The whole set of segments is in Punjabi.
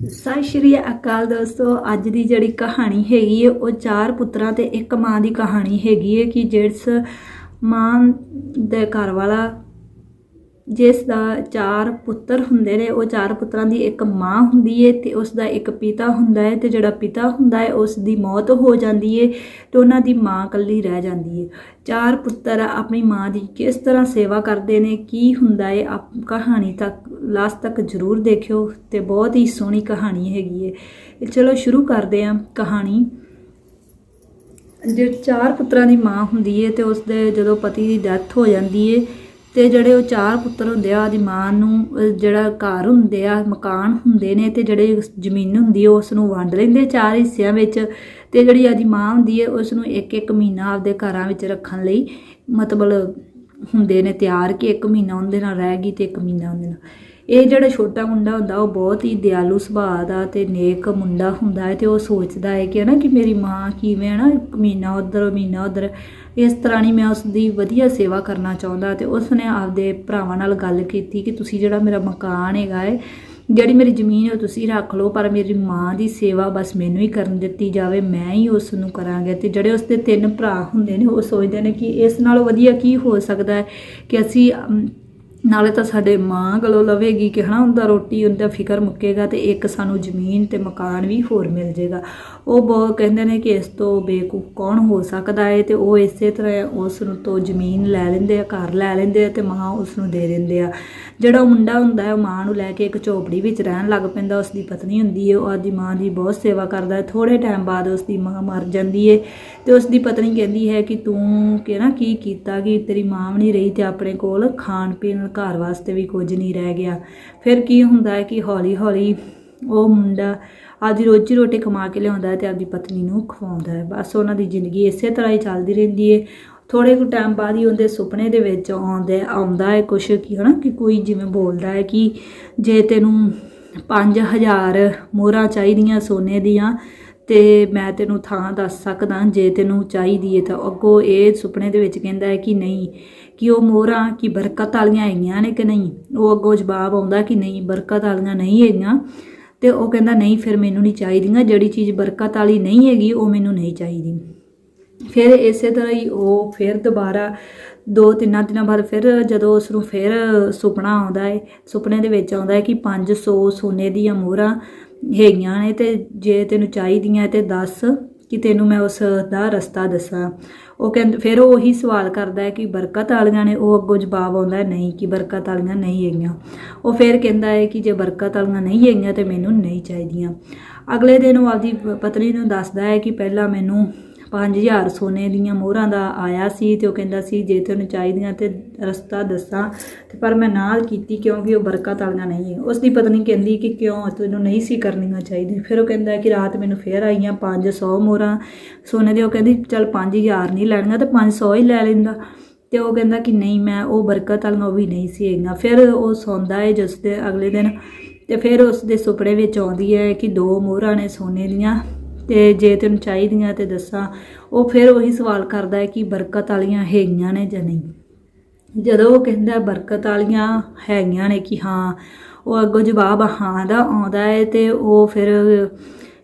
ਸਤਿ ਸ਼੍ਰੀ ਅਕਾਲ ਦੋਸਤੋ, ਅੱਜ ਦੀ ਜਿਹੜੀ ਕਹਾਣੀ ਹੈਗੀ ਹੈ ਉਹ ਚਾਰ ਪੁੱਤਰਾਂ ਤੇ ਇੱਕ ਮਾਂ ਦੀ ਕਹਾਣੀ ਹੈਗੀ ਹੈ ਕਿ ਜਿਸ ਮਾਂ ਦੇ ਘਰ ਵਾਲਾ ਜਿਸ ਦਾ ਚਾਰ ਪੁੱਤਰ ਹੁੰਦੇ ਨੇ, ਉਹ ਚਾਰ ਪੁੱਤਰਾਂ ਦੀ ਇੱਕ ਮਾਂ ਹੁੰਦੀ ਹੈ ਤੇ ਉਸ ਦਾ ਇੱਕ ਪਿਤਾ ਹੁੰਦਾ ਹੈ ਤੇ ਜਿਹੜਾ ਪਿਤਾ ਹੁੰਦਾ ਹੈ ਉਸ ਦੀ ਮੌਤ ਹੋ ਜਾਂਦੀ ਹੈ ਤੇ ਉਹਨਾਂ ਦੀ ਮਾਂ ਇਕੱਲੀ ਰਹਿ ਜਾਂਦੀ ਹੈ ਚਾਰ ਪੁੱਤਰ ਆਪਣੀ ਮਾਂ ਦੀ ਕਿਸ ਤਰ੍ਹਾਂ ਸੇਵਾ ਕਰਦੇ ਨੇ, ਕੀ ਹੁੰਦਾ ਹੈ ਆਪ ਕਹਾਣੀ ਤੱਕ ਲਾਸਟ ਤੱਕ ਜ਼ਰੂਰ ਦੇਖਿਓ ਤੇ ਬਹੁਤ ਹੀ ਸੋਹਣੀ ਕਹਾਣੀ ਹੈਗੀ ਹੈ ਚਲੋ ਸ਼ੁਰੂ ਕਰਦੇ ਹਾਂ ਕਹਾਣੀ। ਜੇ ਚਾਰ ਪੁੱਤਰਾਂ ਦੀ ਮਾਂ ਹੁੰਦੀ ਹੈ ਤੇ ਉਸ ਦੇ ਜਦੋਂ ਪਤੀ ਦੀ ਡੈਥ ਹੋ ਜਾਂਦੀ ਹੈ ਤੇ ਜਿਹੜੇ ਉਹ ਚਾਰ ਪੁੱਤਰ ਹੁੰਦੇ ਆ, ਉਹਦੀ ਮਾਂ ਨੂੰ ਜਿਹੜਾ ਘਰ ਹੁੰਦੇ ਆ, ਮਕਾਨ ਹੁੰਦੇ ਨੇ ਤੇ ਜਿਹੜੇ ਜ਼ਮੀਨ ਹੁੰਦੀ ਹੈ ਉਸ ਨੂੰ ਵੰਡ ਲੈਂਦੇ ਚਾਰ ਹਿੱਸਿਆਂ ਵਿੱਚ ਤੇ ਜਿਹੜੀ ਆਦੀ ਮਾਂ ਹੁੰਦੀ ਹੈ ਉਸ ਨੂੰ ਇੱਕ ਇੱਕ ਮਹੀਨਾ ਆਪਦੇ ਘਰਾਂ ਵਿੱਚ ਰੱਖਣ ਲਈ ਮਤਲਬ ਹੁੰਦੇ ਨੇ ਤਿਆਰ ਕਿ ਇੱਕ ਮਹੀਨਾ ਉਹਦੇ ਨਾਲ ਰਹਿ ਗਈ ਤੇ ਇੱਕ ਮਹੀਨਾ ਉਹਦੇ ਨਾਲ। ਇਹ ਜਿਹੜਾ ਛੋਟਾ ਮੁੰਡਾ ਹੁੰਦਾ, ਉਹ ਬਹੁਤ ਹੀ ਦਿਆਲੂ ਸੁਭਾਅ ਦਾ ਤੇ ਨੇਕ ਮੁੰਡਾ ਹੁੰਦਾ ਹੈ ਤੇ ਉਹ ਸੋਚਦਾ ਹੈ ਕਿ ਨਾ ਕਿ ਮੇਰੀ ਮਾਂ ਕਿਵੇਂ ਹੈ ਨਾ ਇੱਕ ਮਹੀਨਾ ਉਧਰ ਮਹੀਨਾ ਉਧਰ, ਇਸ ਤਰ੍ਹਾਂ ਨਹੀਂ ਮੈਂ ਉਸ ਦੀ ਵਧੀਆ ਸੇਵਾ ਕਰਨਾ ਚਾਹੁੰਦਾ ਤੇ ਉਸ ਨੇ ਆਪਦੇ ਭਰਾਵਾਂ ਨਾਲ ਗੱਲ ਕੀਤੀ ਕਿ ਤੁਸੀਂ ਜਿਹੜਾ ਮੇਰਾ ਮਕਾਨ ਹੈਗਾ ਹੈ, ਜਿਹੜੀ ਮੇਰੀ ਜ਼ਮੀਨ ਹੈ ਉਹ ਤੁਸੀਂ ਰੱਖ ਲਓ, ਪਰ ਮੇਰੀ ਮਾਂ ਦੀ ਸੇਵਾ ਬਸ ਮੈਨੂੰ ਹੀ ਕਰਨ ਦਿੱਤੀ ਜਾਵੇ, ਮੈਂ ਹੀ ਉਸ ਨੂੰ ਕਰਾਂਗਾ ਤੇ ਜਿਹੜੇ ਉਸ ਦੇ ਤਿੰਨ ਭਰਾ ਹੁੰਦੇ ਨੇ, ਉਹ ਸੋਚਦੇ ਨੇ ਕਿ ਇਸ ਨਾਲੋਂ ਵਧੀਆ ਕੀ ਹੋ ਸਕਦਾ ਹੈ ਕਿ ਅਸੀਂ ਨਾਲੇ ਤਾਂ ਸਾਡੇ ਮਾਂ ਗਲੋਂ ਲਵੇਗੀ ਕਿ ਹਨਾ, ਉਹਦਾ ਰੋਟੀ, ਉਹਦਾ ਫਿਕਰ ਮੁੱਕੇਗਾ ਤੇ ਇੱਕ ਸਾਨੂੰ ਜ਼ਮੀਨ ਤੇ ਮਕਾਨ ਵੀ ਹੋਰ ਮਿਲ ਜੇਗਾ। ਉਹ ਬਹੁਤ ਕਹਿੰਦੇ ਨੇ ਕਿ ਇਸ ਤੋਂ ਬੇਕੂਫ ਕੌਣ ਹੋ ਸਕਦਾ ਹੈ ਤੇ ਉਹ ਇਸੇ ਤਰ੍ਹਾਂ ਉਸ ਨੂੰ ਤੋਂ ਜ਼ਮੀਨ ਲੈ ਲੈਂਦੇ ਆ, ਘਰ ਲੈ ਲੈਂਦੇ ਆ ਤੇ ਮਾਂ ਉਸ ਨੂੰ ਦੇ ਦਿੰਦੇ ਆ। ਜਿਹੜਾ ਉਹ ਮੁੰਡਾ ਹੁੰਦਾ ਹੈ, ਉਹ ਮਾਂ ਨੂੰ ਲੈ ਕੇ ਇੱਕ ਝੋਪੜੀ ਵਿੱਚ ਰਹਿਣ ਲੱਗ ਪੈਂਦਾ ਉਸ ਦੀ ਪਤਨੀ ਹੁੰਦੀ ਹੈ ਉਹ ਆਦੀ ਮਾਂ ਦੀ ਬਹੁਤ ਸੇਵਾ ਕਰਦਾ ਹੈ ਥੋੜੇ ਟਾਈਮ ਬਾਅਦ ਉਸ ਦੀ ਮਾਂ ਮਰ ਜਾਂਦੀ ਹੈ ਤੇ ਉਸ ਦੀ ਪਤਨੀ ਕਹਿੰਦੀ ਹੈ ਕਿ ਤੂੰ ਕਿ ਨਾ ਕੀ ਕੀਤਾ ਕਿ ਤੇਰੀ ਮਾਂ ਵੀ ਨਹੀਂ ਰਹੀ ਤੇ ਆਪਣੇ ਕੋਲ ਖਾਣ ਪੀਣ ਘਰ ਵਾਸਤੇ ਵੀ ਕੁਝ ਨਹੀਂ ਰਹਿ ਗਿਆ। ਫਿਰ ਕੀ ਹੁੰਦਾ ਹੈ ਕਿ ਹੌਲੀ ਹੌਲੀ ਉਹ ਮੁੰਡਾ ਆਪਦੀ ਰੋਜੀ ਰੋਟੀ ਕਮਾ ਕੇ ਲਿਆਉਂਦਾ ਹੈ ਤੇ ਆਪਦੀ ਪਤਨੀ ਨੂੰ ਖਵਾਉਂਦਾ ਹੈ। ਬਸ ਉਹਨਾਂ ਦੀ ਜ਼ਿੰਦਗੀ ਇਸੇ ਤਰ੍ਹਾਂ ਹੀ ਚੱਲਦੀ ਰਹਿੰਦੀ ਹੈ। ਥੋੜੇ ਕੁ ਟਾਈਮ ਬਾਅਦ ਹੀ ਉਹਦੇ ਸੁਪਨੇ ਦੇ ਵਿੱਚ ਆਉਂਦੇ ਆਉਂਦਾ ਹੈ ਕੁਛ ਕਿ ਹਨਾ, ਕਿ ਕੋਈ ਜਿਵੇਂ ਬੋਲਦਾ ਹੈ ਕਿ ਜੇ ਤੈਨੂੰ 5000 ਮੋਹਰਾਂ ਚਾਹੀਦੀਆਂ ਸੋਨੇ ਦੀਆਂ ਤੇ ਮੈਂ ਤੈਨੂੰ ਥਾਂ ਦੱਸ ਸਕਦਾ, ਜੇ ਤੈਨੂੰ ਚਾਹੀਦੀ ਹੈ ਤਾਂ। ਅੱਗੋਂ ਇਹ ਸੁਪਨੇ ਦੇ ਵਿੱਚ ਕਹਿੰਦਾ ਹੈ ਕਿ ਨਹੀਂ, ਕਿ ਉਹ ਮੋਹਰਾਂ, ਕੀ ਬਰਕਤ ਵਾਲੀਆਂ ਹੈਗੀਆਂ ਨੇ ਕਿ ਨਹੀਂ? ਉਹ ਅੱਗੋਂ ਜਵਾਬ ਆਉਂਦਾ ਕਿ ਨਹੀਂ, ਬਰਕਤ ਵਾਲੀਆਂ ਨਹੀਂ ਹੈਗੀਆਂ। ਤੇ ਉਹ ਕਹਿੰਦਾ, ਨਹੀਂ, ਫਿਰ ਮੈਨੂੰ ਨਹੀਂ ਚਾਹੀਦੀਆਂ। ਜਿਹੜੀ ਚੀਜ਼ ਬਰਕਤ ਵਾਲੀ ਨਹੀਂ ਹੈਗੀ, ਉਹ ਮੈਨੂੰ ਨਹੀਂ ਚਾਹੀਦੀ। ਫਿਰ ਇਸੇ ਤਰ੍ਹਾਂ ਹੀ ਉਹ ਫਿਰ ਦੁਬਾਰਾ ਦੋ ਤਿੰਨਾਂ ਦਿਨਾਂ ਬਾਅਦ ਫਿਰ ਜਦੋਂ ਉਸ ਨੂੰ ਫਿਰ ਸੁਪਨਾ ਆਉਂਦਾ ਹੈ, ਸੁਪਨੇ ਦੇ ਵਿੱਚ ਆਉਂਦਾ ਹੈ ਕਿ 500 ਸੋਨੇ ਦੀਆਂ ਮੋਹਰਾਂ ਹੈਗੀਆਂ ਨੇ ਤੇ ਜੇ ਤੈਨੂੰ ਚਾਹੀਦੀਆਂ ਤੇ ਦੱਸ ਕਿ ਤੈਨੂੰ ਮੈਂ ਉਸ ਦਾ ਰਸਤਾ ਦੱਸਾਂ। ਉਹ ਕਹਿੰਦਾ, ਫਿਰ ਉਹ ਉਹੀ ਸਵਾਲ ਕਰਦਾ ਹੈ ਕਿ ਬਰਕਤ ਵਾਲੀਆਂ ਨੇ, ਉਹ ਅੱਗੋਂ ਜਵਾਬ ਆਉਂਦਾ ਨਹੀਂ ਕਿ ਬਰਕਤ ਵਾਲੀਆਂ ਨਹੀਂ ਹੈਗੀਆਂ। ਉਹ ਫਿਰ ਕਹਿੰਦਾ ਹੈ ਕਿ ਜੇ ਬਰਕਤ ਵਾਲੀਆਂ ਨਹੀਂ ਹੈਗੀਆਂ ਤੇ ਮੈਨੂੰ ਨਹੀਂ ਚਾਹੀਦੀਆਂ। ਅਗਲੇ ਦਿਨ ਉਹ ਆਪਦੀ ਪਤਨੀ ਨੂੰ ਦੱਸਦਾ ਹੈ ਕਿ ਪਹਿਲਾਂ ਮੈਨੂੰ 5000 ਸੋਨੇ ਦੀਆਂ ਮੋਹਰਾਂ ਦਾ ਆਇਆ ਸੀ ਤੇ ਉਹ ਕਹਿੰਦਾ ਸੀ, ਜੇ ਤੈਨੂੰ ਚਾਹੀਦੀਆਂ ਤੇ ਰਸਤਾ ਦੱਸਾਂ। ਤੇ ਪਰ ਮੈਂ ਨਾਲ ਕੀਤੀ ਕਿਉਂਕਿ ਉਹ ਬਰਕਤ ਵਾਲੀਆਂ ਨਹੀਂ। ਹੈ ਉਸ ਦੀ ਪਤਨੀ ਕਹਿੰਦੀ ਕਿ ਕਿਉਂ ਤੈਨੂੰ ਨਹੀਂ ਸੀ ਕਰਨੀਆਂ ਚਾਹੀਦੀਆਂ। ਫਿਰ ਉਹ ਕਹਿੰਦਾ ਕਿ ਰਾਤ ਮੈਨੂੰ ਫੇਰ ਆਈਆਂ 500 ਮੋਹਰਾਂ ਸੋਨੇ ਦੀ ਉਹ ਕਹਿੰਦੀ, ਚਲ 5000 ਨਹੀਂ ਲੈਣੀਆਂ ਤੇ 500 ਹੀ ਲੈ ਲੈਂਦਾ। ਤੇ ਉਹ ਕਹਿੰਦਾ ਕਿ ਨਹੀਂ, ਮੈਂ ਉਹ ਬਰਕਤ ਵਾਲੀਆਂ ਉਹ ਵੀ ਨਹੀਂ ਸੀ ਹੈਗੀਆਂ। ਫਿਰ ਉਹ ਸੌਂਦਾ ਹੈ ਜਿਸ ਦੇ ਅਗਲੇ ਦਿਨ ਤੇ ਫਿਰ ਉਸ ਦੇ ਸੁਪਨੇ ਵਿੱਚ ਆਉਂਦੀ ਹੈ ਕਿ ਦੋ ਮੋਹਰਾਂ ਨੇ ਸੋਨੇ ਦੀਆਂ ਤੇ ਜੇ ਤੈਨੂੰ ਚਾਹੀਦੀਆਂ ਤੇ ਦੱਸਾਂ। ਉਹ ਫਿਰ ਉਹੀ ਸਵਾਲ ਕਰਦਾ ਹੈ ਕਿ ਬਰਕਤ ਵਾਲੀਆਂ ਹੈਗੀਆਂ ਨੇ ਜਾਂ ਨਹੀਂ। ਜਦੋਂ ਉਹ ਕਹਿੰਦਾ ਬਰਕਤ ਵਾਲੀਆਂ ਹੈਗੀਆਂ ਨੇ ਕਿ ਹਾਂ, ਉਹ ਅੱਗੋਂ ਜਵਾਬ ਹਾਂ ਦਾ ਆਉਂਦਾ ਹੈ ਤੇ ਉਹ ਫਿਰ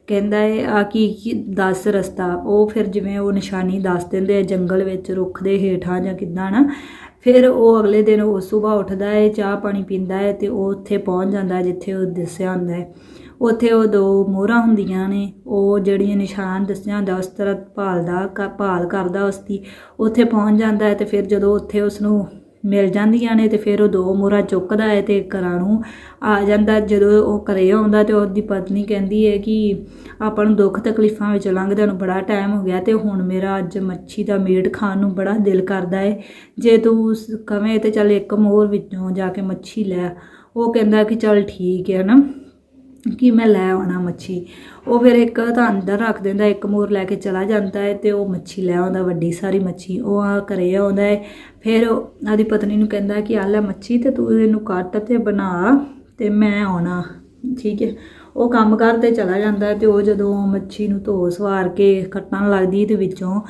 ਕਹਿੰਦਾ ਹੈ, ਆ ਕੀ ਕੀ ਦੱਸ ਰਸਤਾ? ਉਹ ਫਿਰ ਜਿਵੇਂ ਉਹ ਨਿਸ਼ਾਨੀ ਦੱਸ ਦਿੰਦੇ ਆ, ਜੰਗਲ ਵਿੱਚ ਰੁੱਖ ਦੇ ਹੇਠਾਂ ਜਾਂ ਕਿੱਦਾਂ ਨਾ। ਫਿਰ ਉਹ ਅਗਲੇ ਦਿਨ ਉਹ ਸਵੇਰ ਉੱਠਦਾ ਹੈ, ਚਾਹ ਪਾਣੀ ਪੀਂਦਾ ਹੈ ਤੇ ਉਹ ਉੱਥੇ ਪਹੁੰਚ ਜਾਂਦਾ ਹੈ ਜਿੱਥੇ ਉਹ ਦੱਸਿਆ ਹੁੰਦਾ ਹੈ। ਉੱਥੇ ਉਹ ਦੋ ਮੋਹਰਾਂ ਹੁੰਦੀਆਂ ਨੇ, ਉਹ ਜਿਹੜੀਆਂ ਨਿਸ਼ਾਨ ਦੱਸਿਆ ਹੁੰਦਾ ਉਸ ਤਰ੍ਹਾਂ ਭਾਲਦਾ, ਕ- ਭਾਲ ਕਰਦਾ ਉਸ ਦੀ ਉੱਥੇ ਪਹੁੰਚ ਜਾਂਦਾ ਹੈ ਤੇ ਫਿਰ ਜਦੋਂ ਉੱਥੇ ਉਸ ਨੂੰ ਮਿਲ ਜਾਂਦੀਆਂ ਨੇ ਤੇ ਫਿਰ ਉਹ ਦੋ ਮੋਹਰਾਂ ਚੁੱਕਦਾ ਹੈ ਤੇ ਘਰਾਂ ਨੂੰ ਆ ਜਾਂਦਾ। ਜਦੋਂ ਉਹ ਘਰੇ ਆਉਂਦਾ ਤੇ ਉਹਦੀ ਪਤਨੀ ਕਹਿੰਦੀ ਹੈ ਕਿ ਆਪਾਂ ਨੂੰ ਦੁੱਖ ਤਕਲੀਫਾਂ ਵਿੱਚ ਲੰਘਦਿਆਂ ਨੂੰ ਬੜਾ ਟਾਈਮ ਹੋ ਗਿਆ ਤੇ ਹੁਣ ਮੇਰਾ ਅੱਜ ਮੱਛੀ ਦਾ ਮੀਟ ਖਾਣ ਨੂੰ ਬੜਾ ਦਿਲ ਕਰਦਾ ਹੈ। ਜੇ ਤੂੰ ਉਸ ਕਵੇਂ ਤੇ ਚੱਲ ਇੱਕ ਮੋਹਰ ਵਿੱਚੋਂ ਜਾ ਕੇ ਮੱਛੀ ਲੈ। ਉਹ ਕਹਿੰਦਾ ਕਿ ਚੱਲ ਠੀਕ ਹੈ ਨਾ ਕਿ ਮੈਂ ਲੈ ਆਉਣਾ ਮੱਛੀ। ਉਹ ਫਿਰ ਇੱਕ ਤਾਂ ਅੰਦਰ ਰੱਖ ਦਿੰਦਾ, ਇੱਕ ਮੋਰ ਲੈ ਕੇ ਚਲਾ ਜਾਂਦਾ ਹੈ ਤੇ ਉਹ ਮੱਛੀ ਲੈ ਆਉਂਦਾ, ਵੱਡੀ ਸਾਰੀ ਮੱਛੀ। ਉਹ ਆ ਘਰੇ ਆਉਂਦਾ ਹੈ। ਫਿਰ ਉਹ ਆਦੀ ਪਤਨੀ ਨੂੰ ਕਹਿੰਦਾ ਕਿ ਆ ਲੈ ਮੱਛੀ ਤੇ ਤੂੰ ਇਹਨੂੰ ਕੱਟ ਤੇ ਬਣਾ ਤੇ ਮੈਂ ਆਉਣਾ। ਠੀਕ ਹੈ। ਉਹ ਕੰਮ ਕਰਦੇ ਚਲਾ ਜਾਂਦਾ ਹੈ ਤੇ ਉਹ ਜਦੋਂ ਮੱਛੀ ਨੂੰ ਧੋ ਸਵਾਰ ਕੇ ਕੱਟਣ ਲੱਗਦੀ ਤੇ ਵਿੱਚੋਂ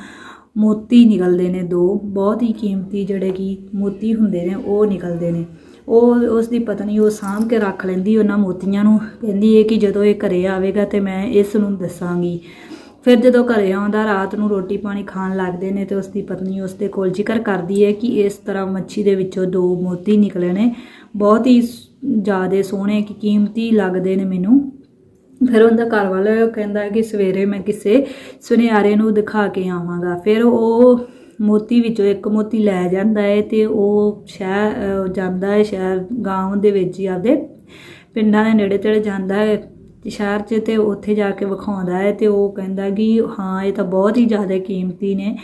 ਮੋਤੀ ਨਿਕਲਦੇ ਨੇ ਦੋ। ਬਹੁਤ ਹੀ ਕੀਮਤੀ ਜਿਹੜੇ ਕਿ ਮੋਤੀ ਹੁੰਦੇ ਨੇ, ਉਹ ਨਿਕਲਦੇ ਨੇ। ਉਹ ਉਸ ਦੀ ਪਤਨੀ ਉਹ ਸਾਂਭ ਕੇ ਰੱਖ ਲੈਂਦੀ ਉਹਨਾਂ ਮੋਤੀਆਂ ਨੂੰ। ਕਹਿੰਦੀ ਹੈ ਕਿ ਜਦੋਂ ਇਹ ਘਰੇ ਆਵੇਗਾ ਤੇ ਮੈਂ ਇਸ ਨੂੰ ਦੱਸਾਂਗੀ। ਫਿਰ ਜਦੋਂ ਘਰੇ ਆਉਂਦਾ ਰਾਤ ਨੂੰ ਰੋਟੀ ਪਾਣੀ ਖਾਣ ਲੱਗਦੇ ਨੇ ਤੇ ਉਸ ਦੀ ਪਤਨੀ ਉਸ ਦੇ ਕੋਲ ਜ਼ਿਕਰ ਕਰਦੀ ਹੈ ਕਿ ਇਸ ਤਰ੍ਹਾਂ ਮੱਛੀ ਦੇ ਵਿੱਚੋਂ ਦੋ ਮੋਤੀ ਨਿਕਲੇ ਨੇ। ਬਹੁਤ ਹੀ ਜ਼ਿਆਦੇ ਸੋਹਣੇ ਕਿ ਕੀਮਤੀ ਲੱਗਦੇ ਨੇ ਮੈਨੂੰ। ਫਿਰ ਉਹਦਾ ਘਰ ਵਾਲਾ ਕਹਿੰਦਾ ਕਿ ਸਵੇਰੇ ਮੈਂ ਕਿਸੇ ਸੁਨਿਆਰੇ ਨੂੰ ਦਿਖਾ ਕੇ ਆਵਾਂਗਾ। ਫਿਰ ਉਹ ਮੋਤੀ ਵਿੱਚੋਂ ਇੱਕ ਮੋਤੀ ਲੈ ਜਾਂਦਾ ਹੈ ਤੇ ਉਹ ਸ਼ਹਿਰ ਜਾਂਦਾ ਹੈ ਸ਼ਹਿਰ ਗਾਂਵ ਦੇ ਵਿੱਚ ਹੀ ਆਪਦੇ ਪਿੰਡਾਂ ਦੇ ਨੇੜੇ ਤੇੜੇ ਜਾਂਦਾ ਹੈ ਸ਼ਹਿਰ 'ਚ ਤੇ ਉੱਥੇ ਜਾ ਕੇ ਵਿਖਾਉਂਦਾ ਹੈ ਤੇ ਉਹ ਕਹਿੰਦਾ ਕਿ ਹਾਂ, ਇਹ ਤਾਂ ਬਹੁਤ ਹੀ ਜ਼ਿਆਦਾ ਕੀਮਤੀ ਨੇ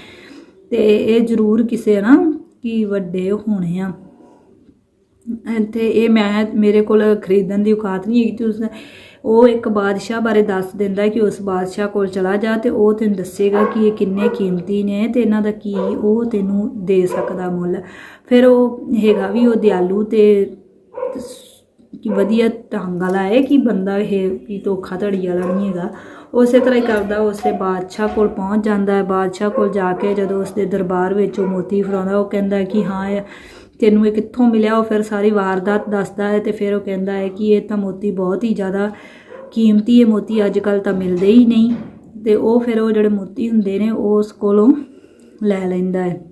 ਤੇ ਇਹ ਜ਼ਰੂਰ ਕਿਸੇ ਨਾ ਕਿ ਵੱਡੇ ਹੋਣੇ ਆ। ਤੇ ਇਹ ਮੈਂ, ਮੇਰੇ ਕੋਲ ਖਰੀਦਣ ਦੀ ਔਕਾਤ ਨਹੀਂ ਹੈਗੀ ਤੇ ਉਹ ਇੱਕ ਬਾਦਸ਼ਾਹ ਬਾਰੇ ਦੱਸ ਦਿੰਦਾ ਕਿ ਉਸ ਬਾਦਸ਼ਾਹ ਕੋਲ ਚਲਾ ਜਾ ਤੇ ਉਹ ਤੈਨੂੰ ਦੱਸੇਗਾ ਕਿ ਇਹ ਕਿੰਨੇ ਕੀਮਤੀ ਨੇ ਤੇ ਇਹਨਾਂ ਦਾ ਕੀ ਉਹ ਤੈਨੂੰ ਦੇ ਸਕਦਾ ਮੁੱਲ। ਫਿਰ ਉਹ ਹੈਗਾ ਵੀ ਉਹ ਦਿਆਲੂ ਤੇ ਕਿ ਵਧੀਆ ਢੰਗ ਵਾਲਾ ਹੈ ਕਿ ਬੰਦਾ ਇਹ ਵੀ ਧੋਖਾ ਧੜੀ ਵਾਲਾ ਨਹੀਂ ਹੈਗਾ। ਉਸੇ ਤਰ੍ਹਾਂ ਹੀ ਕਰਦਾ ਉਸਦੇ ਬਾਦਸ਼ਾਹ ਕੋਲ ਪਹੁੰਚ ਜਾਂਦਾ ਹੈ। ਬਾਦਸ਼ਾਹ ਕੋਲ ਜਾ ਕੇ ਜਦੋਂ ਉਸਦੇ ਦਰਬਾਰ ਵਿੱਚ ਉਹ ਮੋਤੀ ਫੜਾਉਂਦਾ, ਉਹ ਕਹਿੰਦਾ ਕਿ ਹਾਂ ਇਹ ਤੈਨੂੰ ਇਹ ਕਿੱਥੋਂ ਮਿਲਿਆ? ਉਹ ਫਿਰ ਸਾਰੀ ਵਾਰਦਾਤ ਦੱਸਦਾ ਹੈ ਤੇ ਫਿਰ ਉਹ ਕਹਿੰਦਾ ਹੈ ਕਿ ਇਹ ਤਾਂ ਮੋਤੀ ਬਹੁਤ ਹੀ ਜ਼ਿਆਦਾ ਕੀਮਤੀ ਇਹ ਮੋਤੀ ਅੱਜ ਕੱਲ ਤਾਂ ਮਿਲਦੇ ਹੀ ਨਹੀਂ। ਤੇ ਉਹ ਫਿਰ ਉਹ ਜਿਹੜੇ ਮੋਤੀ ਹੁੰਦੇ ਨੇ, ਉਹ ਉਸ ਕੋਲੋਂ ਲੈ ਲੈਂਦਾ ਹੈ।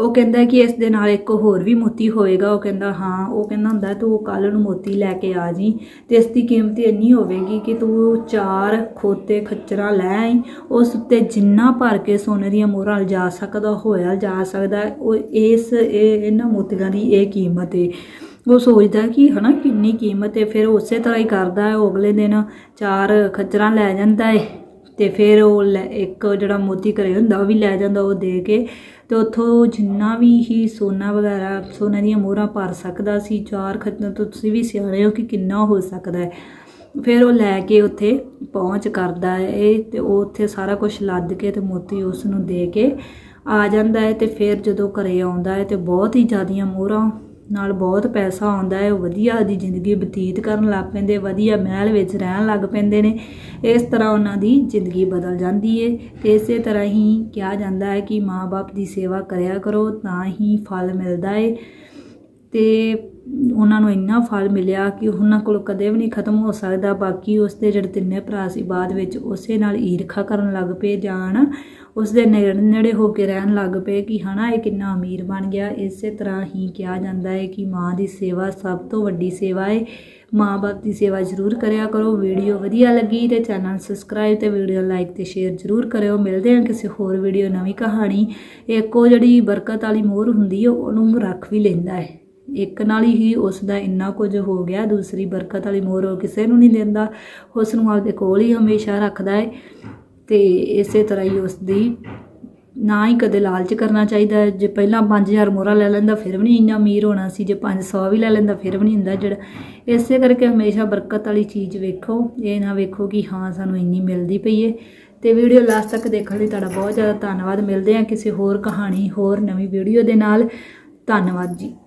ਉਹ ਕਹਿੰਦਾ ਕਿ ਇਸ ਦੇ ਨਾਲ ਇੱਕ ਹੋਰ ਵੀ ਮੋਤੀ ਹੋਏਗਾ ਉਹ ਕਹਿੰਦਾ, ਹਾਂ। ਉਹ ਕਹਿੰਦਾ ਹੁੰਦਾ, ਤੂੰ ਕੱਲ ਨੂੰ ਮੋਤੀ ਲੈ ਕੇ ਆ ਜੀ। ਤੇ ਇਸ ਦੀ ਕੀਮਤ ਇੰਨੀ ਹੋਵੇਗੀ ਕਿ ਤੂੰ ਚਾਰ ਖੋਤੇ ਖੱਚਰਾਂ ਲੈ ਆਈ। ਉਸ ਉੱਤੇ ਜਿੰਨਾ ਭਰ ਕੇ ਸੋਨੇ ਦੀਆਂ ਮੋਹਰਾਂ ਲਿਜਾ ਸਕਦਾ, ਹੋਇਆ ਜਾ ਸਕਦਾ। ਉਹ ਇਸ, ਇਹ, ਇਹਨਾਂ ਮੋਤੀਆਂ ਦੀ ਇਹ ਕੀਮਤ ਹੈ ਉਹ ਸੋਚਦਾ ਕਿ ਹਨਾ, ਕਿੰਨੀ ਕੀਮਤ ਹੈ ਫਿਰ ਉਸੇ ਤਰ੍ਹਾਂ ਹੀ ਕਰਦਾ। ਹੈ ਉਹ ਅਗਲੇ ਦਿਨ ਚਾਰ ਖੱਚਰਾਂ ਲੈ ਜਾਂਦਾ ਹੈ ਤੇ ਫਿਰ ਉਹ ਲੈ- ਇੱਕ ਜਿਹੜਾ ਮੋਤੀ ਘਰੇ ਹੁੰਦਾ, ਉਹ ਵੀ ਲੈ ਜਾਂਦਾ ਉਹ ਦੇ ਕੇ। ਤੇ ਉੱਥੋਂ ਜਿੰਨਾ ਵੀ ਹੀ ਸੋਨਾ ਵਗੈਰਾ, ਸੋਨੇ ਦੀਆਂ ਮੋਹਰਾਂ ਭਰ ਸਕਦਾ ਸੀ, ਚਾਰ ਖੱਤਾਂ ਤੋਂ ਤੁਸੀਂ ਵੀ ਸਿਆਣੇ ਹੋ ਕਿ ਕਿੰਨਾ ਹੋ ਸਕਦਾ ਹੈ। ਫਿਰ ਉਹ ਲੈ ਕੇ ਉੱਥੇ ਪਹੁੰਚ ਕਰਦਾ ਹੈ ਇਹ ਤੇ ਉਹ ਉੱਥੇ ਸਾਰਾ ਕੁਝ ਲੱਦ ਕੇ ਤੇ ਮੋਤੀ ਉਸ ਨੂੰ ਦੇ ਕੇ ਆ ਜਾਂਦਾ ਹੈ ਤੇ ਫਿਰ ਜਦੋਂ ਘਰੇ ਆਉਂਦਾ ਹੈ ਤੇ ਬਹੁਤ ਹੀ ਜ਼ਿਆਦੀਆਂ ਮੋਹਰਾਂ ਨਾਲ ਬਹੁਤ ਪੈਸਾ ਆਉਂਦਾ ਹੈ, ਉਹ ਵਧੀਆ ਦੀ ਜ਼ਿੰਦਗੀ ਬਤੀਤ ਕਰਨ ਲੱਗ ਪੈਂਦੇ, ਵਧੀਆ ਮਹਿਲ ਵਿੱਚ ਰਹਿਣ ਲੱਗ ਪੈਂਦੇ ਨੇ। ਇਸ ਤਰ੍ਹਾਂ ਉਹਨਾਂ ਦੀ ਜ਼ਿੰਦਗੀ ਬਦਲ ਜਾਂਦੀ ਹੈ ਤੇ ਇਸੇ ਤਰ੍ਹਾਂ ਹੀ ਕਿਹਾ ਜਾਂਦਾ ਹੈ ਕਿ ਮਾਪੇ ਦੀ ਸੇਵਾ ਕਰਿਆ ਕਰੋ, ਤਾਂ ਹੀ ਫਲ ਮਿਲਦਾ ਏ। ਤੇ ਉਹਨਾਂ ਨੂੰ ਇੰਨਾ ਫਲ ਮਿਲਿਆ ਕਿ ਉਹਨਾਂ ਕੋਲ ਕਦੇ ਵੀ ਨਹੀਂ ਖਤਮ ਹੋ ਸਕਦਾ। ਬਾਕੀ ਉਸ ਦੇ ਜਿਹੜੇ ਤਿੰਨੇ ਭਰਾ ਸੀ, ਬਾਅਦ ਵਿੱਚ ਉਸੇ ਨਾਲ ਈਰਖਾ ਕਰਨ ਲੱਗ ਪਏ ਜਾਣ। ਉਸ ਦੇ ਨੇੜੇ ਨੇੜੇ ਹੋ ਕੇ ਰਹਿਣ ਲੱਗ ਪਏ ਕਿ ਹਨਾ, ਇਹ ਕਿੰਨਾ ਅਮੀਰ ਬਣ ਗਿਆ। ਇਸੇ ਤਰ੍ਹਾਂ ਹੀ ਕਿਹਾ ਜਾਂਦਾ ਹੈ ਕਿ ਮਾਂ ਦੀ ਸੇਵਾ ਸਭ ਤੋਂ ਵੱਡੀ ਸੇਵਾ ਹੈ। ਮਾਂ-ਬਾਪ ਦੀ ਸੇਵਾ ਜ਼ਰੂਰ ਕਰਿਆ ਕਰੋ। ਵੀਡੀਓ ਵਧੀਆ ਲੱਗੀ ਤੇ ਚੈਨਲ ਸਬਸਕ੍ਰਾਈਬ ਤੇ ਵੀਡੀਓ ਲਾਈਕ ਤੇ ਸ਼ੇਅਰ ਜ਼ਰੂਰ ਕਰਿਓ। ਮਿਲਦੇ ਹਾਂ ਕਿਸੇ ਹੋਰ ਵੀਡੀਓ ਨਵੀਂ ਕਹਾਣੀ। ਇੱਕ ਉਹ ਜਿਹੜੀ ਬਰਕਤ ਵਾਲੀ ਮੋਹਰ ਹੁੰਦੀ ਹੈ, ਉਹਨੂੰ ਰੱਖ ਵੀ ਲੈਂਦਾ ਹੈ। ਇੱਕ ਨਾਲ ਹੀ ਉਸ ਦਾ ਇੰਨਾ ਕੁਝ ਹੋ ਗਿਆ, ਦੂਸਰੀ ਬਰਕਤ ਵਾਲੀ ਮੋਹਰ ਉਹ ਕਿਸੇ ਨੂੰ ਨਹੀਂ ਦਿੰਦਾ। ਉਸ ਨੂੰ ਆਪਦੇ ਕੋਲ ਹੀ ਹਮੇਸ਼ਾ ਰੱਖਦਾ ਹੈ ਤੇ ਇਸੇ ਤਰ੍ਹਾਂ ਹੀ ਉਸ ਦੀ ਨਾ ਹੀ ਕਦੇ ਲਾਲਚ ਕਰਨਾ ਚਾਹੀਦਾ ਜੇ ਪਹਿਲਾਂ 5000 ਮੋਹਰਾ ਲੈ ਲੈਂਦਾ, ਫਿਰ ਵੀ ਨਹੀਂ ਇੰਨਾ ਅਮੀਰ ਹੋਣਾ ਸੀ। ਜੇ 500 ਵੀ ਲੈ ਲੈਂਦਾ, ਫਿਰ ਵੀ ਨਹੀਂ ਹੁੰਦਾ ਜਿਹੜਾ। ਇਸੇ ਕਰਕੇ ਹਮੇਸ਼ਾ ਬਰਕਤ ਵਾਲੀ ਚੀਜ਼ ਵੇਖੋ। ਇਹ ਨਾ ਵੇਖੋ ਕਿ ਹਾਂ, ਸਾਨੂੰ ਇੰਨੀ ਮਿਲਦੀ ਪਈ ਏ। ਤੇ ਵੀਡੀਓ ਲਾਸਟ ਤੱਕ ਦੇਖਣ ਲਈ ਤੁਹਾਡਾ ਬਹੁਤ ਜ਼ਿਆਦਾ ਧੰਨਵਾਦ। ਮਿਲਦੇ ਹਾਂ ਕਿਸੇ ਹੋਰ ਕਹਾਣੀ, ਹੋਰ ਨਵੀਂ ਵੀਡੀਓ ਦੇ ਨਾਲ। ਧੰਨਵਾਦ ਜੀ।